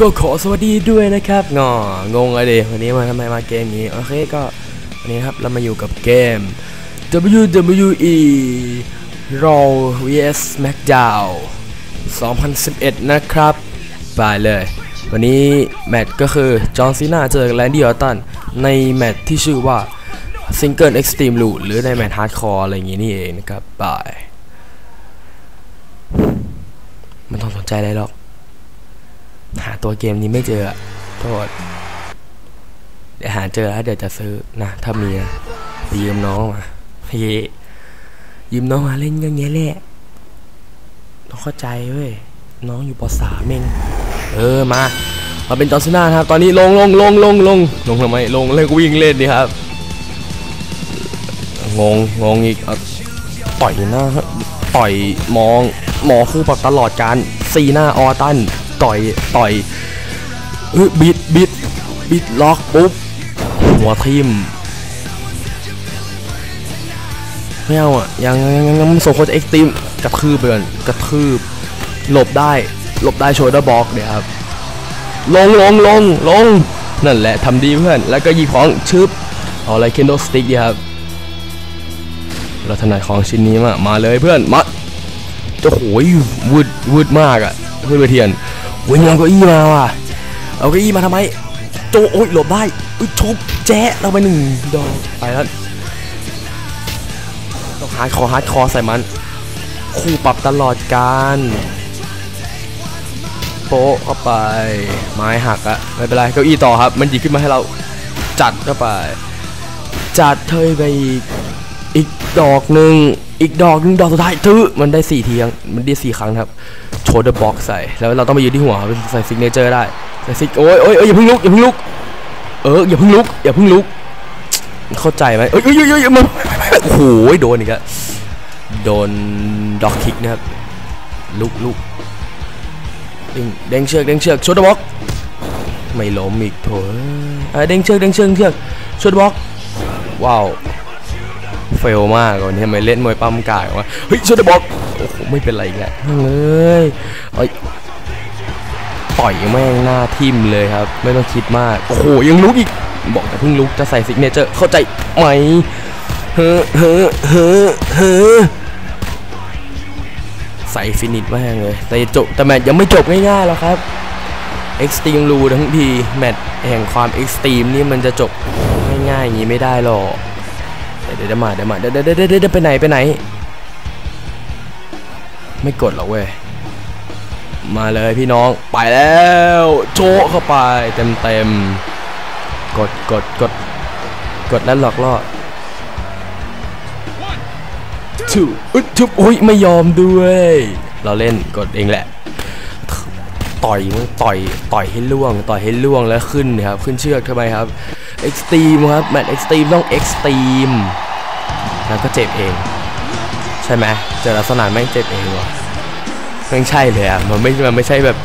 ก็ขอสวัสดีด้วยนะครับงองงอะไรดิวันนี้มาทำไมมาเกมนี้ โอเคก็วันนี้ครับเรามาอยู่กับเกม WWE Raw vs SmackDown 2011 นะครับ ไปเลย วันนี้แมตช์ก็คือ จอห์นซีนาเจอกับแลนดี้ออตตัน ในแมตช์ที่ชื่อว่า Single Extreme Rule หรือในแมตช์ฮาร์ดคอร์อะไรอย่างงี้นี่เองนะครับ ไปไมันต้องสนใจอะไรหรอก หาตัวเกมนี้ไม่เจอโทษเดี๋ยวหาเจอแล้วเดี๋ยวจะซื้อนะถ้ามีไปยืมน้องมาเฮ้ยยืมน้องมาเล่นก็เงี้ยแหละต้องเข้าใจเว้ยน้องอยู่ปสามเองเออมามาเป็นจอร์นซีนาครับ ตอนนี้ลงลงลงลงลงลงทำไมลงเล่นวิ่งเล่นดีครับ งงงงอีกต่อยหน้าต่อยมองมองคือแบบตลอดการซีหน้าออตัน ต่อยต่อยเฮ้ยบิดบิดบิดล็อกปุ๊บหัวทิ่มไม่เอาอะยังยังยังยังส่งโคตรเอ็กซ์ตีมกระทืบไปก่อนกระทืบหลบได้หลบได้โชว์เดอร์บ็อกเดี๋ยครับลงลงลงลงนั่นแหละทำดีเพื่อนแล้วก็หยิบของชึบเอาอะไรเคนโดสติ๊กดีครับเราถนัดของชิ้นนี้มากมาเลยเพื่อนมาโอ้โหวืดวืดมากอะเพื่อนไปเทียน วิ่งเอาเก้าอี้มาว่ะ เอาเก้าอี้มาทำไม โจโอ้ยหลบได้อุ้ยชุบแจ๊ะเราไปหนึ่งดอกไปแล้วต้องฮาร์ดคอร์ฮาร์ดคอร์ใส่มัน คู่ปรับตลอดการโป๊ะเข้าไป ไม้หักอะไม่เป็นไรเก้าอี้ต่อครับ มันหยิบขึ้นมาให้เราจัดเข้าไป จัดเทยไปอีกอีกดอกหนึ่งอีกดอกหนึ่งดอกสุดท้ายทือมันได้สี่ทีงมันได้สี่ครั้งครับ โชว์เดอร์บ็อกใส่ แล้วเราต้องไปยืนที่หัวใส่ซิกเนเจอร์ได้ ใส่ซิกโอ้ยโอ้ยโอ้ยอย่าเพิ่งลุกอย่าเพิ่งลุก เอออย่าเพิ่งลุกอย่าเพิ่งลุก เข้าใจไหมเอ้ยเอ้ยเอ้ยเอ้ยมันโอ้โหโดนอีกแล้วโดนด็อกคิกนะครับ ลุกลุกเด้งเด้งเชือกเด้งเชือกโชว์เดอร์บ็อกไม่ล้มอีกโถเอ้ยเด้งเชือกเด้งเชือกเชือกโชว์เดอร์บ็อก ว้าว เฟลมากวันนี้ทำไมเล่นมวยปั้มกายวะเฮ้ยช่วยได้บอก โอ้โหไม่เป็นไรอีกแล้วเฮ้ยเอ้ยต่อยแม่งหน้าทิมเลยครับ ไม่ต้องคิดมาก โอ้โหยังลุกอีก บอกแต่เพิ่งลุกจะใส่ซิกเนเจอร์เข้าใจไหมเฮ้อเฮ้อเฮ้อเฮ้อใส่ฟินิชแม่งเลย แต่จบแต่แมตช์ยังไม่จบง่ายๆหรอกครับเอ็กซ์ตรีมรูทั้งทีแมตช์แห่งความเอ็กซ์ตรีมนี่มันจะจบง่ายๆอย่างนี้ไม่ได้หรอกเดี๋ยวเดี๋ยวมาเดี๋ยวมาเดี๋ยวเดี๋ยวเดี๋ยวเดี๋ยวไปไหนไปไหน ไม่กดหรอกเว้ย มาเลยพี่น้อง ไปแล้วโชะเข้าไปเต็มเต็มกดกดกดกดแล้วหลอกล่อชูอึดชุบอุ้ยไม่ยอมด้วย เราเล่นกดเองแหละ ต่อยมึงต่อยต่อยให้ล่วง ต่อยให้ล่วงแล้วขึ้นครับ ขึ้นเชือกทำไมครับเอ็กซ์ตรีมครับแมตช์เอ็กซ์ตรีมต้องเอ็กซ์ตรีมแล้วก็เจ็บเอง ช่ไหมเจอลักษณะแม่งเจ็บเองวะแม่งใช่เลยอะมันไม่มันไม่ใช่แบบ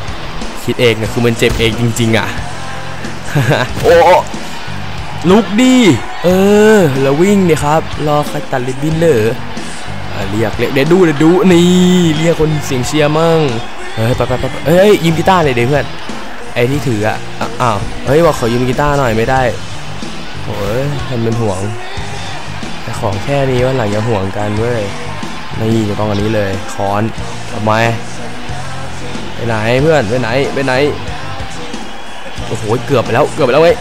คิดเองนะคือมันเจ็บเองจริง ๆ อะ โอ้ลุกดิเออ แล้ววิ่งเนี่ยครับ รอใครตัดลิบบินเลอร์อะเรียกเรียกเดี๋ยวดูเดี๋ยวดูนี่เรียกคนเสียงเชียร์มั่งเฮ้ยไปไปไปเฮ้ยยืมกีตาร์เลยเดี๋ยวเพื่อนไอ้ที่ถืออะอะอ้าวเฮ้ยบอกขอยืมกีตาร์หน่อยไม่ได้โอ้ยทำเป็นห่วงแต่ของแค่นี้วันหลังอย่าห่วงกันเว้ย นี่จะต้องอันนี้เลยค้อนทำไมไปไหนเพื่อนไปไหนไปไหนโอ้โหเกือบไปแล้วเกือบไปแล้วเว้ย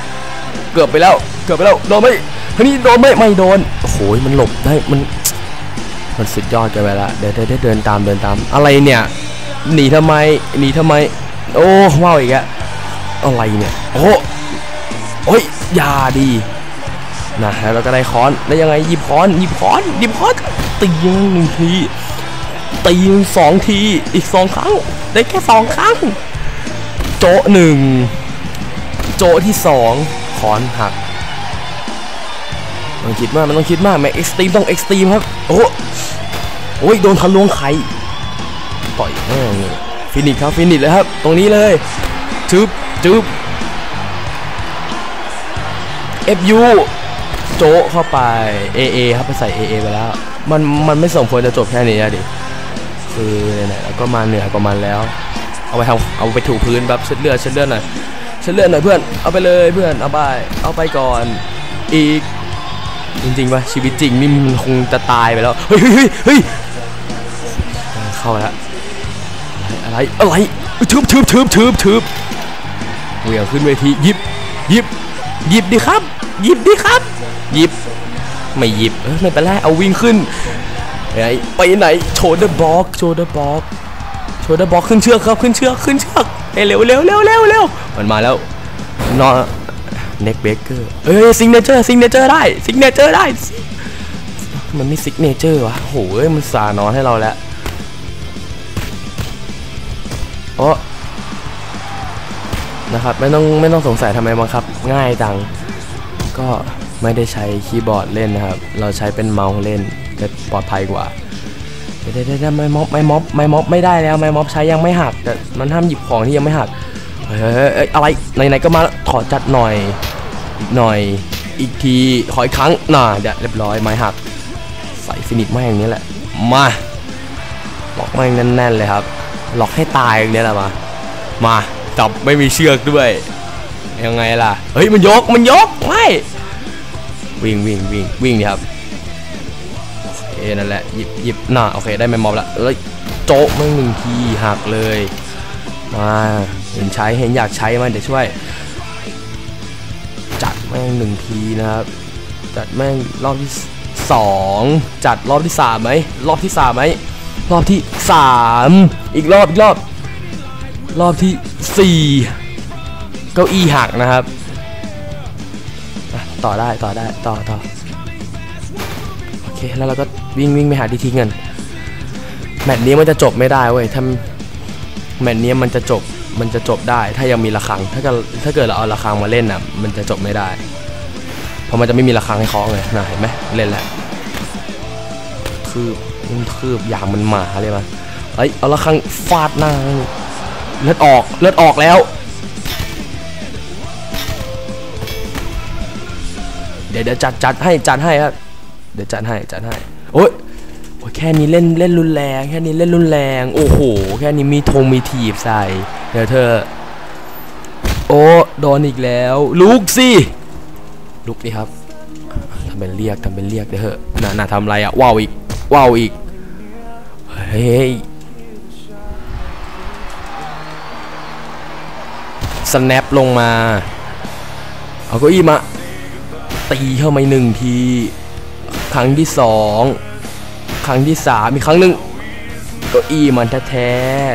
เกือบไปแล้วเกือบไปแล้วโดนไหมทีนี้โดนไหมไม่โดนโอ้โหมันหลบได้มันมันสุดยอดเกันไปละเดี๋ยวเดี๋ยวเดี๋ยวเดินตามเดินตามอะไรเนี่ยหนีทำไมหนีทำไม โอ้ว้าวอีกแล้วอะไรเนี่ยโอ้โอ้ยอยาดี นะแล้วเราก็ได้ค้อนแล้วยังไงหยิบค้อนหยิบค้อนหยิบค้อนตีนหนึ่งทีตีสองทีอีกสองครั้ง ได้แค่สองครั้ง โจะหนึ่งโจะที่สองค้อนหักมันคิดมากมันต้องคิดมากแม็กเอ็กซ์ตรีมต้องเอ็กซ์ตรีมครับ โอ้โอ้ยโดนทะลวงไข่ต่อยแม่งฟินิชครับฟินิชเลยครับ ตรงนี้เลยจึ๊บจึ๊บ FU โจะเข้าไป AA ครับไปใส่ AA ไปแล้ว มันมันไม่สมควรจะจบแค่นี้อะดิคือไหนๆแล้วก็มาเหนือกว่ามันแล้ว เอาไปทำเอาไปถูพื้นแบบเช็ดเลือดเช็ดเลือดหน่อยเช็ดเลือดหน่อยเพื่อนเอาไปเลยเพื่อนเอาไปเอาไปก่อนอีกจริงๆว่าชีวิตจริงนี่มันคงจะตายไปแล้วเฮ้ยเฮ้ยเฮ้ยเฮ้ยเข้าแล้วอะไรอะไรทึบทึบทึบทึบทึบเหวี่ยงขึ้นเวทีหยิบหยิบหยิบดิครับ หยิบดิครับ หยิบ ไม่หยิบ เออไม่เป็นไรเอาวิ่งขึ้นไปไหนไปไหนโชว์เดอร์บ็อกโชว์เดอร์บ็อกโชว์เดอร์บ็อกขึ้นเชือกครับขึ้นเชือกขึ้นเชือกเอ้เร็วเร็วเร็วเร็วเร็วมันมาแล้วนอนเน็กเบเกอร์เอ้ยซิงเนเจอร์ซิงเนเจอร์ได้ซิงเนเจอร์ได้มันไม่ซิกเนเจอร์วะโหเอ้ยมันสานอนให้เราแล้วโอ้นะครับไม่ต้องไม่ต้องสงสัยทำไมบังคับ ง่ายจัง ก็ไม่ได้ใช้คีย์บอร์ดเล่นนะครับ เราใช้เป็นเมาส์เล่นจะปลอดภัยกว่าเดี๋ยวเดี๋ยวเดี๋ยวไม่ม็อบไม่ม็อบไม่ม็อบไม่ได้แล้วไม่ม็อบใช้ยังไม่หักแต่มันห้ามหยิบของที่ยังไม่หักเฮ้ยอะไรไหนๆก็มาขอจัดหน่อยอีกหน่อยอีกทีขออีกครั้งน่าเดี๋ยวเรียบร้อยไม้หัก ใส่ฟินิชแม่งนี้แหละมาล็อกแม่งแน่นๆเลยครับล็อกให้ตายอย่างนี้แหละมา มาจับไม่มีเชือกด้วย ยังไงล่ะ เฮ้ยมันยกมันยกไม่วิ่งวิ่งวิ่งวิ่งดิครับโอนั่นแหละหยิบหยิบน่าโอเคได้แมมมอบล้วแล้วโจ๊ะแม่งหนึ่งทีหักเลยมาเห็นใช้เห็นอยากใช้มันเดี๋ยวช่วย จัดแม่งหนึ่งทีนะครับจัดแม่งรอบที่สองจัดรอบที่สามไหมรอบที่สามไหมรอบที่สามอีกรอบอีกรอบ รอบที่สี่ เก้าอี้หักนะครับต่อได้ต่อได้ต่อต่อโอเคแล้วเราก็วิ่งวิ่งไปหาที่ทิ้งกันแมตช์นี้มันจะจบไม่ได้เว้ยถ้าแมตช์นี้มันจะจบมันจะจบได้ ถ้ายังมีระฆังถ้าเกิดถ้าเกิดเราเอาระฆังมาเล่นอะมันจะจบไม่ได้ เพราะมันจะไม่มีระฆังให้คล้องเลยนะเห็นไหมเล่นแหล้วคืบมันคืบอย่างมันหมาเลยมันเอ้ยเอาระฆังฟาดหน้าเลือดออกเลือดออกแล้ว เดี๋ยวเดี๋ยวจัดจัดให้จัดให้ครับเดี๋ยวจัดให้จัดให้โอ้ยแค่นี้เล่นเล่นรุนแรง แค่นี้เล่นรุนแรง โอ้โห แค่นี้มีธงมีถีบใส่ เดี๋ยวเธอ โอ้โดนอีกแล้ว ลุกสิลุกดิครับทำเป็นเรียกทำเป็นเรียกเดี๋ยวเถอะน่าน่าทำอะไรอะว้าวอีกว้าวอีกเฮ้ยสแนปลงมา เอาเก้าอี้มา ตีเข้ามาหนึ่งที ครั้งที่สองครั้งที่สามอีกครั้งหนึ่งเก้าอี้มันแท้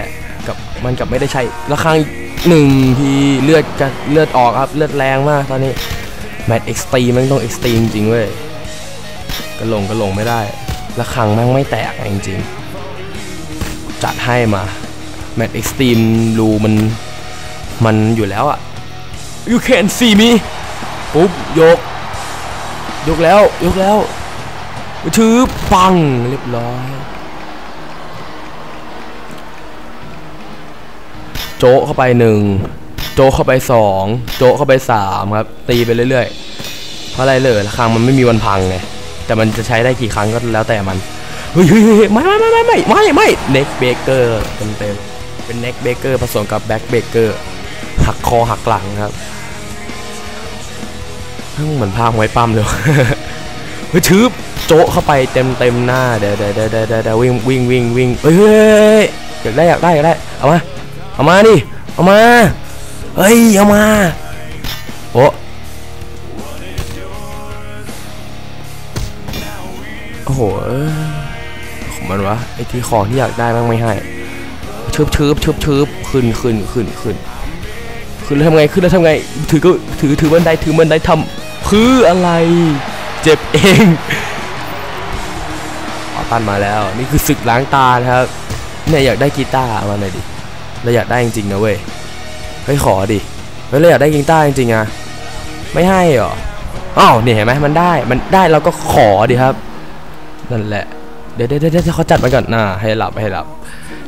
ๆกับมันกับไม่ได้ใช้แล้วครั้งหนึ่งทีเลือดจะเลือดออกครับเลือดแรงมากตอนนี้แมตช์เอ็กซ์ตรีมันต้องเอ็กซ์ตรีจริงเว้ยกระลงกระลงไม่ได้แล้วครั้งแม่งไม่แตกจริงๆจัดให้มาแมตช์เอ็กซ์ตรีมรูมันมันอยู่แล้วอะ you can see me ปุ๊บยก ยกแล้วยกแล้วถือปังเรียบร้อย โจ๊เข้าไปหนึ่งโจ๊เข้าไปสองโจ๊เข้าไปสามครับ ตีไปเรื่อยๆเพราะอะไรเลยระฆังมันไม่มีวันพังไงแต่มันจะใช้ได้กี่ครั้งก็แล้วแต่มันเฮ้ยเฮ้ไม่ไม่ไม่ไม่ไม่ไม่ไม่เน็กเบเกอร์เต็มเต็มเป็นเน็กเบเกอร์ผสมกับแบ็กเบเกอร์หักคอหักหลังครับ เหมือนภาพไว้ปั้มเลยเฮ้ยชืบโจ๊ะเข้าไปเต็มเต็มหน้าเดี๋ยวเดี๋ยวเดี๋ยวเดี๋ยววิ่งวิ่งวิ่งวิ่งเฮ้ยอยากได้อยากได้อยากได้เอามาเอามาดิเอามาเฮ้ยเอามาโอ้โอ้โหของมันวะไอที่ของที่อยากได้บ้างไม่ให้ชืบชืบชืบชืบขึ้นขึ้นขึ้นขึ้นขึ้นแล้วทำไงขึ้นแล้วทำไงถือก็ถือถือบันไดถือบันไดทำ คืออะไร เจ็บเองออตันมาแล้ว นี่คือศึกล้างตานะครับเนี่ยอยากได้กีตาร์มาหน่อยดิเราอยากได้จริงๆนะเว้ยเฮ้ยขอดิเฮ้ยเราอยากได้กีตาร์จริงๆอะไม่ให้เหรออ้าวเนี่ยเห็นไหมมันได้มันได้เราก็ขอดิครับนั่นแหละเดี๋ยวเดี๋ยวเดี๋ยวเขาจัดมาก่อนน่าให้หลับให้หลับ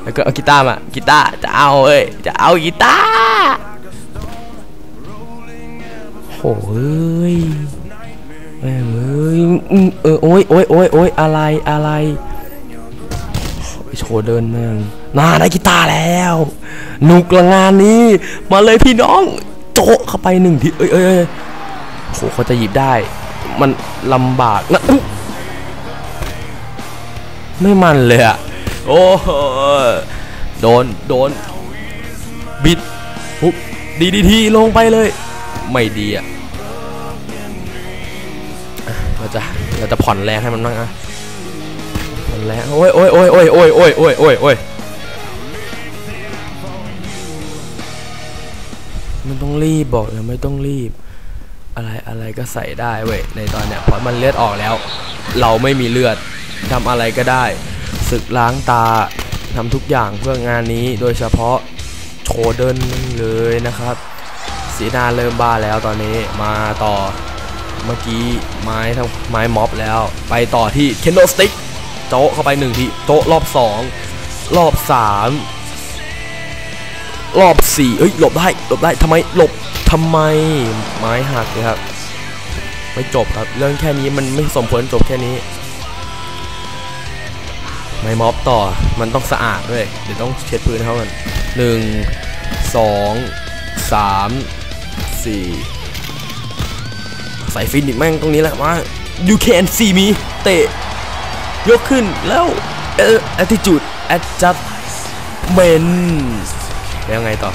แล้วก็เอากีตาร์มากีตาร์จะเอาเอ้ยจะเอากีตาร์ โอ้ยแม่เอ้ยเออโอ้ยโอ้ยโอ้ยโอ้ยอะไรอะไรโชว์เดินแม่งน่าได้กีตาร์แล้วหนุกละงานนี้ มาเลยพี่น้อง โจเข้าไปหนึ่งทีเอ้ยเอ้ยเอ้ยโหเขาจะหยิบได้ มันลำบากนะไม่มันเลยอะโอ้โหโดน โดน บิดปุ๊บดีดีทีลงไปเลย ไม่ดีอะเราจะเราจะผ่อนแรงให้มันบ้างอะผ่อนแรงโอ้ยโอ้ยโอ้ยโอ้ยโอ้ยโอ้ยโอ้ยโอ้ยโอ้ยไม่ต้องรีบบอกเลยไม่ต้องรีบ อะไรอะไรก็ใส่ได้เว้ยในตอนเนี้ยเพราะมันเลือดออกแล้ว เราไม่มีเลือดทำอะไรก็ได้ศึกล้างตาทำทุกอย่างเพื่องานนี้โดยเฉพาะโชเดินเลยนะครับ สีนาเริ่มบ้าแล้วตอนนี้มาต่อเมื่อกี้ไม้ทั้งไม้ม็อบแล้ว ไปต่อที่เคนโดสติกโจ๊ะเข้าไปหนึ่งทีโจ๊ะรอบสองรอบสามรอบสี่เอ้ยหลบได้หลบได้ทำไมหลบทำไมไม้หักเลยครับไม่จบครับเรื่องแค่นี้มันไม่สมควรจบแค่นี้ไม่ม็อบต่อมันต้องสะอาดด้วยเดี๋ยวต้องเช็ดพื้นเขากันหนึ่งสองสาม สี่ใส่ฟินิชแม่งตรงนี้แหละมา you can see me เตะ ยกขึ้นแล้วเออ attitude adjustment แล้วไงต่อ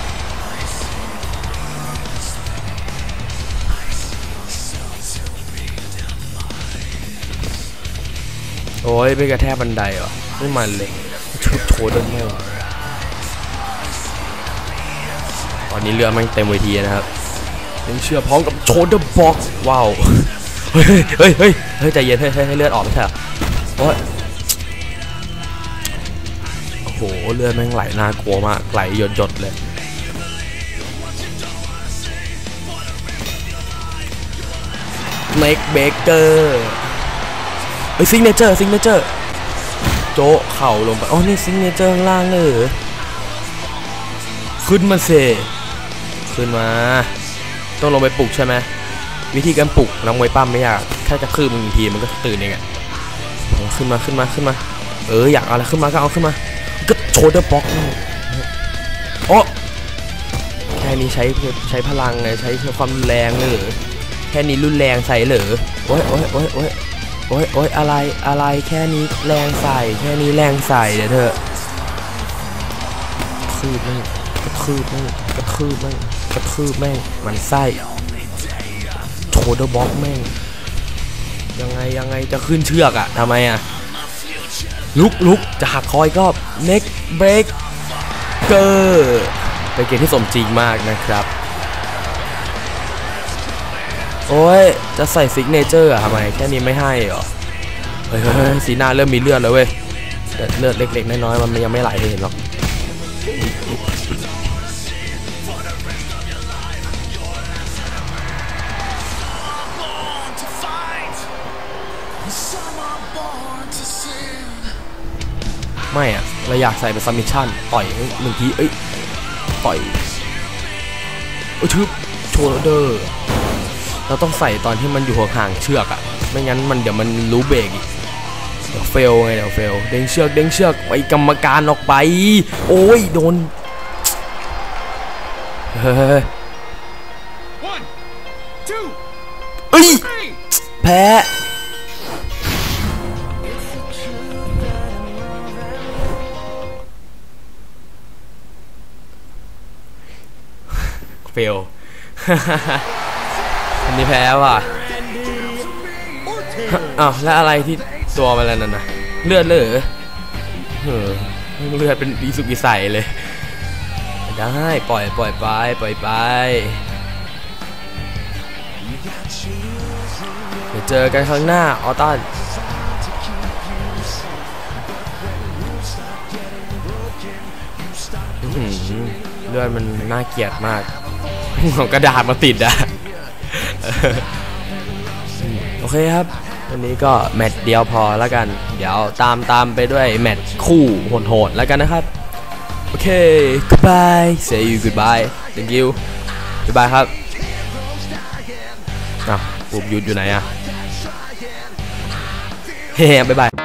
โอ้ยไปกระแทกบันไดเหรอไม่มันเลยชุดโชว์เดินแม่งตอนนี้เรือม่งเต็มเวทีนะครับ ยังเชื่อพร้อมกับโชว์เดอร์บ็อกว้าวเฮ้ยเฮ้ยเฮ้ยเฮ้ยใจเย็นเฮ้ยเฮ้ยให้เลือดออกไม่ใช่เหรอโอ้ยโอ้โหเลือดแม่งไหลน่ากลัวมากไหลหยดหยดๆเลยเมกเบเกอร์เฮ้ยซิงเนเจอร์ซิงเนเจอร์โจะเข่าลงไปอ๋อนี่ซิงเนเจอร์ข้างล่างเลยเหรอขึ้นมาเซขึ้นมา ต้องลงไปปลุกใช่ไหมวิธีการปลุกนักมวยปั้มไม่ยากแค่จะคืบมึงทีมันก็ตื่นเองอะขึ้นมาขึ้นมาขึ้นมา เอออยากเอาอะไรขึ้นมาก็เอาขึ้นมาก็โชเดอร์บ็อกโอ้แค่นี้ใช้ใช้พลังไงใช้ความรุนแรงเลยหรอแค่นี้รุนแรงใส่เหรอโอ้ยโอ้ยโอ้ยโอ้ยโอ้ยโอ้ยอะไรอะไรแค่นี้แรงใส่แค่นี้แรงใส่เดี๋ยวเถอะคืบแม่งกระคืบแม่งกระคืบแม่ กระคืบแม่งมันไส้โชเดอร์บ็อกแม่งยังไงยังไงจะขึ้นเชือกอะทำไมอะลุกลุกจะหักคอยก็เน็กเบรกเกอร์เป็นเกมที่สมจริงมากนะครับ โอ้ย จะใส่ซิกเนเจอร์อะทำไม แค่นี้ไม่ให้เหรอ เฮ้ยสีหน้าเริ่มมีเลือดแล้วเว้ยเลือดเล็กๆ น้อยๆ มันยังไม่ไหลเห็นหรอก ไม่อะเราอยากใส่เป็นซัมมิชชั่นต่อยหนึ่งทีเอ้ยต่อยเอ้ยทึบโชว์เดอร์เราต้องใส่ตอนที่มันอยู่ห่างๆเชือกอะไม่งั้นมันเดี๋ยวมันรู้เบรกอีกเดี๋ยวเฟลไงเดี๋ยวเฟลเด้งเชือกเด้งเชือกไปกรรมการออกไป โอ้ยโดนเฮ้ย One, two, เอ้ย three. แพ้ เฟล อันนี้แพ้ว่ะอ้าวแล้วอะไรที่ตัวมันแล้วนั่นนะเลือดเลยเหรอเอเลือดเป็นอีสุกอีใสเลย ได้ปล่อยปล่อยไปปล่อยไปเดี๋ยวเจอกันข้างหน้าออตันเลือดมันน่าเกลียดมาก ของกระดาษมาติดอะโอเคครับ วันนี้ก็แมตช์เดียวพอแล้วกัน เดี๋ยวตามตามไปด้วยแมตช์คู่โหดๆแล้วกันนะครับ โอเค goodbye say you goodbye thank you goodbye ครับอ้าวปุ่มหยุดอยู่ไหนอะเฮ้บ๊ายบาย